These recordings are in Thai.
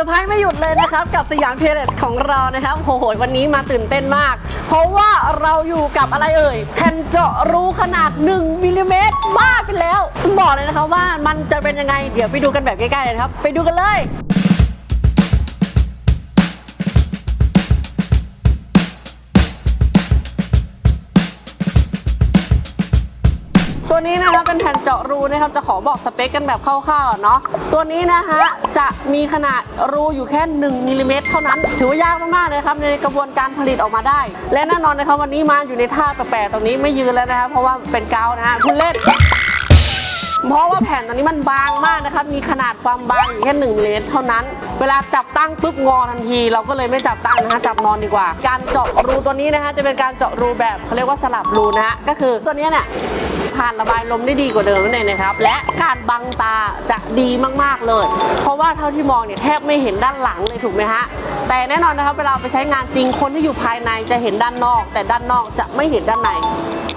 อร์ไพรส์ไม่หยุดเลยนะครับ กับสยามเทเลตของเรานะครับโอ้โหวันนี้มาตื่นเต้นมาก เพราะว่าเราอยู่กับอะไรเอ่ยแผ่นเจาะรูขนาด 1มิลลิเมตรบ้าไปแล้วต้องบอกเลยนะครับว่ามันจะเป็นยังไง เดี๋ยวไปดูกันแบบใกล้ๆเลยนะครับ ไปดูกันเลย ตัวนี้นะครับเป็นแผ่นเจาะรูนะครับจะขอบอกสเปคกันแบบคร่าวๆเนาะตัวนี้นะฮะจะมีขนาดรูอยู่แค่1มิลลิเมตรเท่านั้น ถือว่ายากมากๆเลยครับในกระบวนการผลิตออกมาได้ และแน่นอนนะครับวันนี้มาอยู่ในท่าแปลกๆตรงนี้ไม่ยืนแล้วนะครับเพราะว่าเป็นกาวนะฮะคุณเล่นเพราะว่าแผ่นตัวนี้มันบางมากนะครับ มีขนาดความบางอยู่แค่1มิลลิเมตรเท่านั้น เวลาจับตั้งปุ๊บงอทันที เราก็เลยไม่จับตั้งนะฮะ จับนอนดีกว่า การเจาะรูตัวนี้นะฮะ จะเป็นการเจาะรูแบบเขาเรียกว่าสลับรูนะฮะ ก็คือตัวนี้เนี่ย ผ่านระบายลมได้ดีกว่าเดิมนั่นเองนะครับ และการบังตาจะดีมากๆเลย เพราะว่าเท่าที่มองเนี่ยแทบไม่เห็นด้านหลังเลยถูกไหมฮะแต่แน่นอนนะครับเวลาไปใช้งานจริงคนที่อยู่ภายในจะเห็นด้านนอก แต่ด้านนอกจะไม่เห็นด้านใน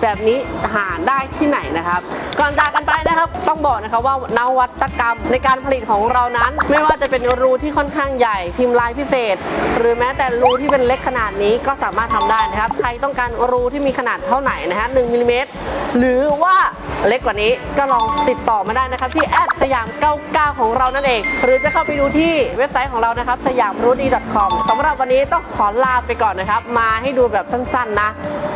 แบบนี้หาได้ที่ไหนนะครับ ก่อนจากกันไปนะครับ ต้องบอกนะครับว่านวัตกรรมในการผลิตของเรานั้น ไม่ว่าจะเป็นรูที่ค่อนข้างใหญ่พิมพ์ลายพิเศษ หรือแม้แต่รูที่เป็นเล็กขนาดนี้ก็สามารถทำได้นะครับ ใครต้องการรูที่มีขนาดเท่าไหนนะฮะ1มิลลิเมตรหรือว่าเล็กกว่านี้ก็ลองติดต่อมาได้นะครับ ที่แอดสยาม 99 ของเรานั่นเอง หรือจะเข้าไปดูที่เว็บไซต์ของเรานะครับสยามรูดี .com สำหรับวันนี้ต้องขอลาไปก่อนนะครับ มาให้ดูแบบสั้นๆนะ